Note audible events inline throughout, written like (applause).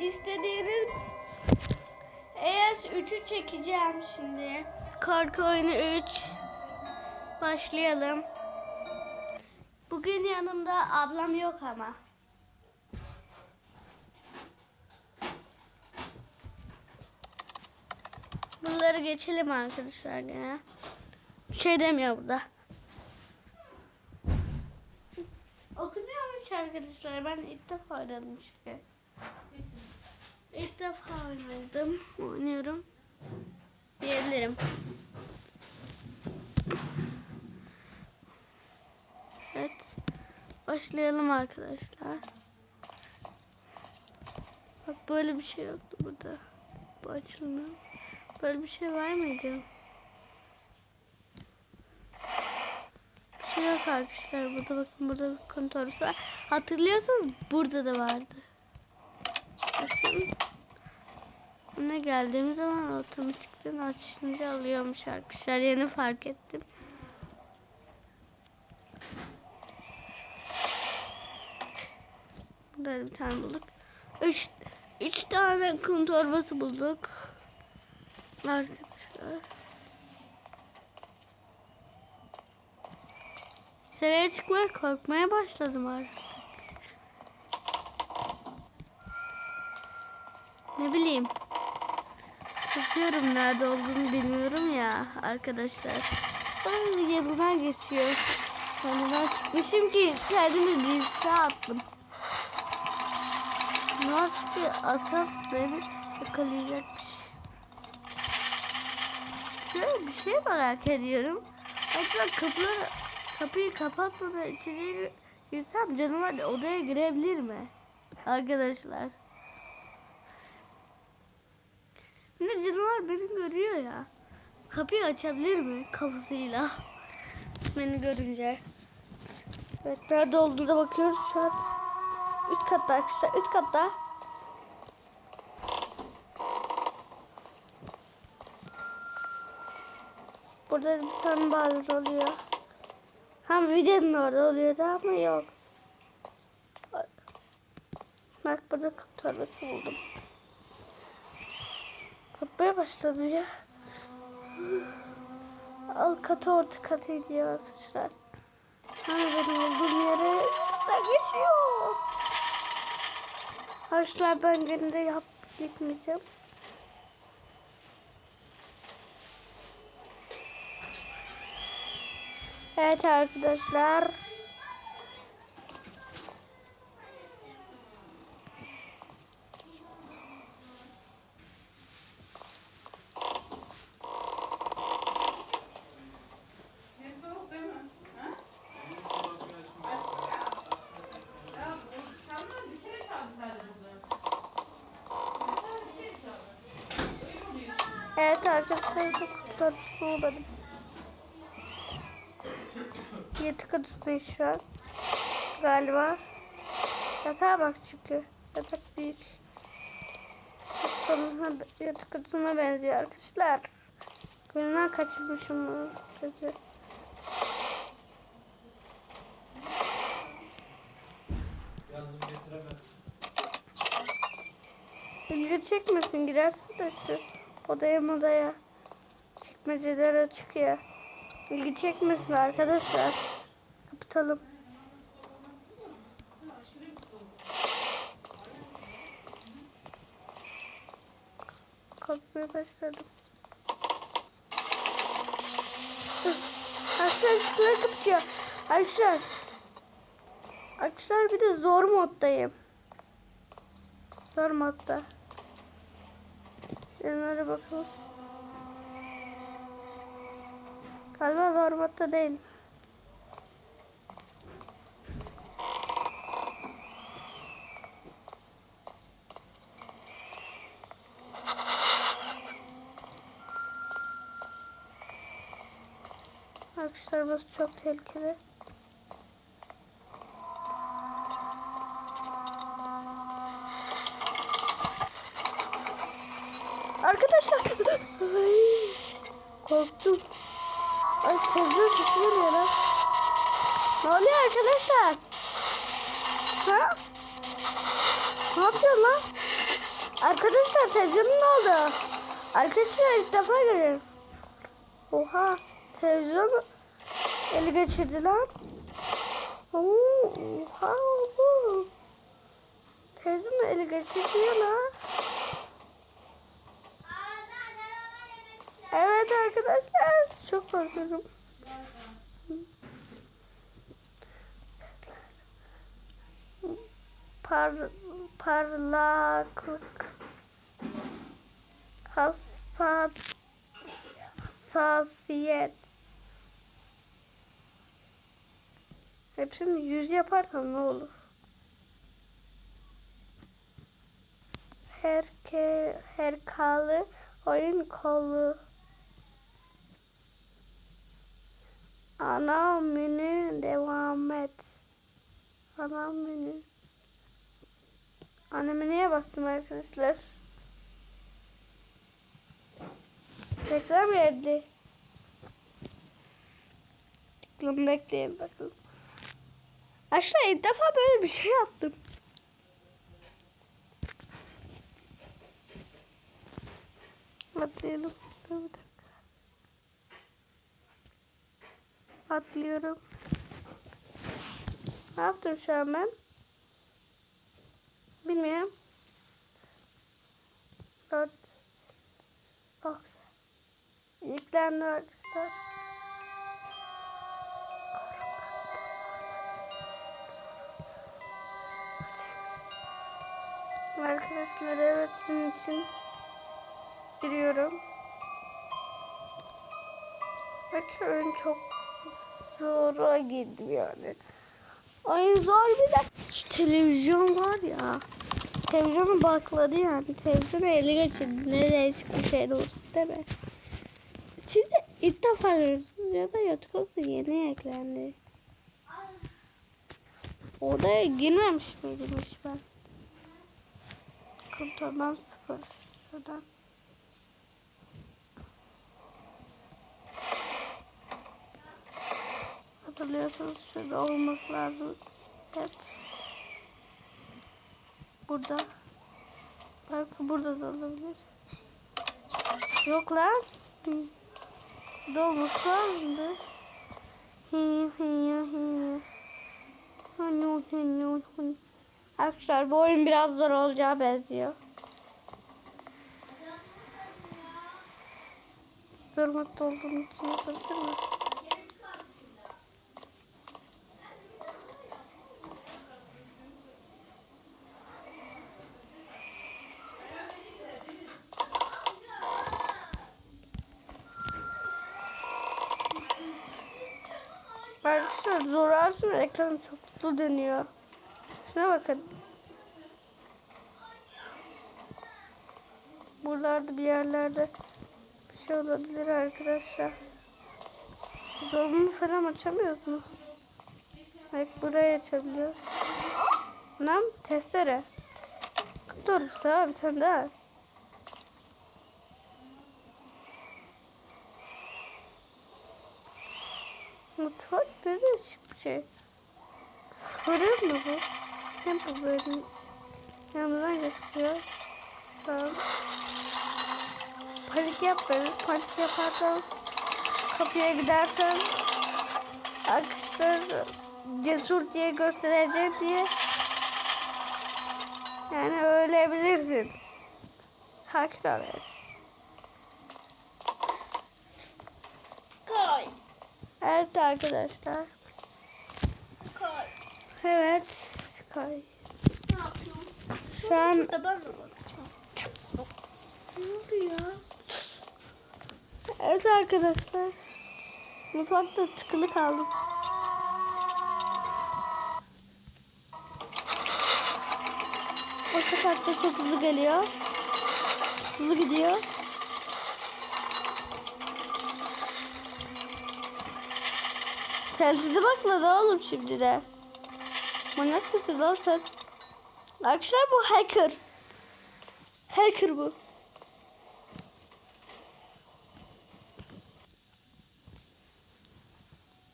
İstediğiniz eğer 3'ü çekeceğim şimdi. Korku oyunu 3. Başlayalım. Bugün yanımda ablam yok ama. Bunları geçelim arkadaşlar gene. Bir şey demiyor burada. Okunuyormuş arkadaşlar. Ben ilk defa oynadım çünkü. İlk defa oynadım. Oynuyorum. Diyebilirim. Evet. Başlayalım arkadaşlar. Bak böyle bir şey yoktu burada. Bu açılmıyor. Böyle bir şey var mıydı? Bir şey yok arkadaşlar. Burada bakın burada bir kontrolü var. Hatırlıyorsanız burada da vardı. Bakın. Ne geldiğimiz zaman otomatikten açınca alıyormuş arkadaşlar. Yeni fark ettim. Burada bir tane bulduk. Üç, üç tane kum torbası bulduk. Arkadaşlar. Dışarıya çıkmaya korkmaya başladım artık. Ne bileyim. Korkuyorum nerede olduğunu bilmiyorum ya arkadaşlar. Ben yanından geçiyor. Yani ben çıkmışım ki kendimi riske attım. Ne yaptı ki asas beni yakalayacakmış. Şöyle bir şey merak ediyorum. Acaba kapıları, kapıyı kapatmadan içeriye girsem canavar odaya girebilir mi? Arkadaşlar. Ne canavar beni görüyor ya. Kapıyı açabilir mi kafasıyla? (laughs) Beni görünce. Evet nerede olduğuna bakıyoruz şu an. Üst katta arkadaşlar. Üst katta. Burada bir tane bazen oluyor. Hem videonun orada oluyordu ama yok. Bak burada kapı torbası buldum. Kapmaya başladı ya. Al katı orta katı diyor arkadaşlar. Hani benim olduğum yere da geçiyor. Arkadaşlar ben gene de yap gitmeyeceğim. Evet arkadaşlar. Ne soğuk değil mi? Ha? Açık ya. Ya bu çalmaz bir kere çaldı sadece burada. Sadece bir kere çaldı. Uyumuyor şimdi. Evet arkadaşlar çok tatlı olmadım. Yatak odasındayız şu an. Galiba. Yatağa bak çünkü. Yatak büyük. Yatak, yatak odasına benziyor arkadaşlar. Gönlümden kaçırmışım bunu. Kötü. Yazdım getiremem. İlgi çekmesin girersin de şu odaya modaya. Çekmeceler açık ya. İlgi çekmesin arkadaşlar. Kapatalım. Kalkmaya başladım. Arkadaşlar üstüne kapatıyor. Arkadaşlar. Arkadaşlar bir de zor moddayım. Zor modda. Yanlara bakalım. Galiba zor modda değil. Arkadaşlar burası çok tehlikeli. Arkadaşlar. Korktum. Ay televizyon sesi geliyor. Ne oluyor arkadaşlar? Ha? Ne yapıyorsun lan? Arkadaşlar televizyon ne oldu? Arkadaşlar ilk defa görüyorum. Oha televizyon eli geçirdi lan. Oo, Oha bu. Televizyon eli geçirdi lan. Evet arkadaşlar çok korkuyorum. Par, parlaklık hassas hassasiyet hepsini yüz yaparsam ne olur? Herke herkalı oyun kolu. Ana menü devam et. Ana menü. Ana menüye bastım arkadaşlar. Reklam geldi. Tıklım bekleyin bakalım. Aşağı ilk defa böyle bir şey yaptım. Atlayalım. Dur bir dakika. Atlıyorum. Ne yaptım şu an ben? Bilmiyorum. Dört. Yüklendi arkadaşlar. Arkadaşlar evet sizin için giriyorum. Belki oyun çok zora gidiyor yani. Oyun zor bir de şu televizyon var ya. Televizyonu bakladı yani. Televizyonu ele geçirdi. Ne değişik bir şey de olsun değil mi? De ilk defa görüyorsunuz ya da Yotkosu yeni eklendi. Odaya girmemiş miydim hiç ben? Kontrolüm sıfır. Şuradan. Hatırlıyorsanız şurada olması lazım. Hep. Burada. Belki burada da olabilir. Yok lan. Burada olması lazımdı. Hı. Hani hani hani. Arkadaşlar bu oyun biraz zor olacağı benziyor. Durmakta olduğum için yapabilir mi? Arkadaşlar zorarsın ekran çok hızlı dönüyor. Şuna bakın. Buralarda bir yerlerde bir şey olabilir arkadaşlar. Dolabını falan açamıyoruz mu? Bak burayı açabiliyoruz. Nam testere. Dur daha bir tane daha. Mutfak ne değişik bir şey. Soruyor mu bu? Hem bu böyle yanından geçiyor. Tamam. Panik yapmayın. Panik yaparsan kapıya gidersen arkadaşlar cesur diye gösterecek diye yani ölebilirsin. Sakin ol. Koy. Evet arkadaşlar. Koy. Evet. Kay. Şu an? Ne oldu ya? Evet arkadaşlar. Mutfakta tıkılı kaldım. O sokakta çok hızlı geliyor. Hızlı gidiyor. Telsizi bakladı oğlum şimdi de. Manyak mısın lan? Arkadaşlar bu hacker. Hacker bu.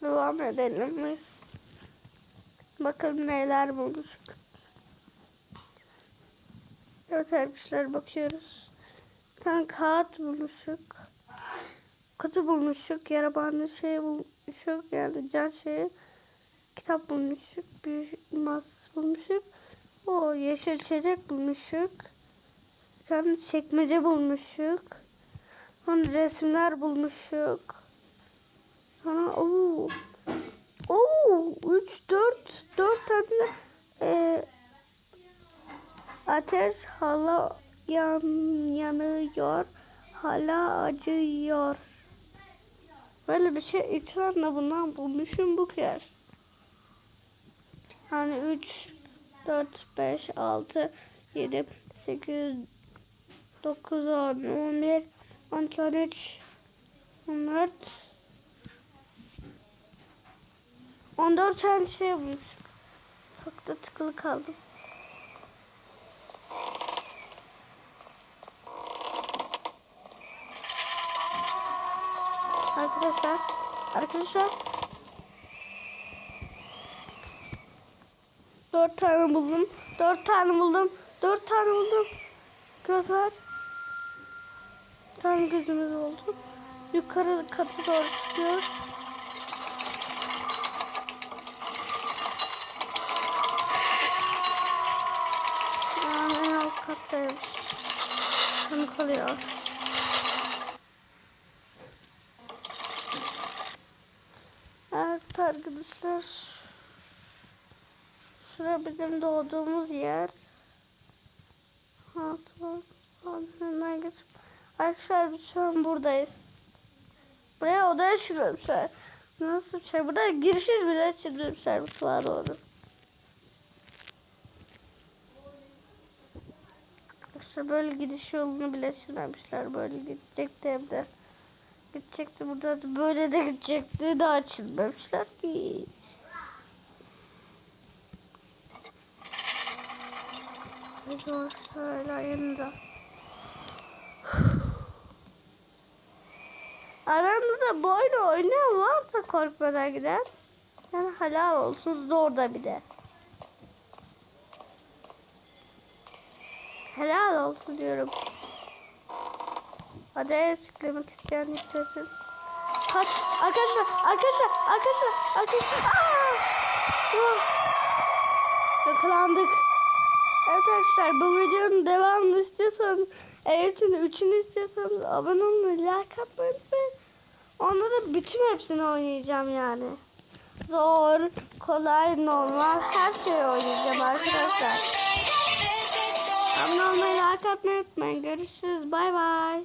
Devam edelim biz. Bakalım neler bulmuş. Evet arkadaşlar bakıyoruz. Bir tane kağıt bulmuşuk. Kutu bulmuşuk. Yara bandı şey bulmuşuk. Yani can şeyi. Kitap bulmuşuk. Bir mas bulmuşuk. O yeşil çiçek bulmuşuk. Bir tane çekmece bulmuşuk. Sonra resimler bulmuşuk. Sonra ooo. Oo, 3 4 4 tane e, ateş hala yan, yanıyor. Hala acıyor. Böyle bir şey ikramla bundan bulmuşum bu kez. Yani 3 4 5 6 7 8 9 10 11 12 13 14 14 tane şey yapmış. Çok da tıkılı kaldım. Arkadaşlar, arkadaşlar. Dört tane buldum. Dört tane buldum. Dört tane buldum. Göz var. Bir tane gözümüz oldu. Yukarı katı doğru çıkıyor. Yani en alt kattaymış. Kanı kalıyor. Evet arkadaşlar. Şurada bizim doğduğumuz yer. Arkadaşlar biz şu an buradayız. Buraya oda açılmışlar. Nasıl bir şey? Burada girişiz bile açılmışlar mutfağa doğru. İşte böyle gidiş yolunu bile çizmemişler. Böyle gidecekti evde. Gidecekti burada da böyle de gidecekti. Daha çizmemişler ki. Hadi şöyle yanında. Aranızda da bu oyunu oynayan varsa korkmadan giden. Yani halal olsun zor da bir de. Helal olsun diyorum. Hadi yüklemek isteyen yüklesin. Kaç. Arkadaşlar, arkadaşlar, arkadaşlar, arkadaşlar. Aa! Yakalandık. Evet arkadaşlar bu videonun devamını istiyorsanız, eğitim üçünü istiyorsanız abone olmayı, like atmayı unutmayın. Onda da bütün hepsini oynayacağım yani. Zor, kolay, normal her şeyi oynayacağım arkadaşlar. Abone olmayı, like atmayı unutmayın. Görüşürüz. Bay bay.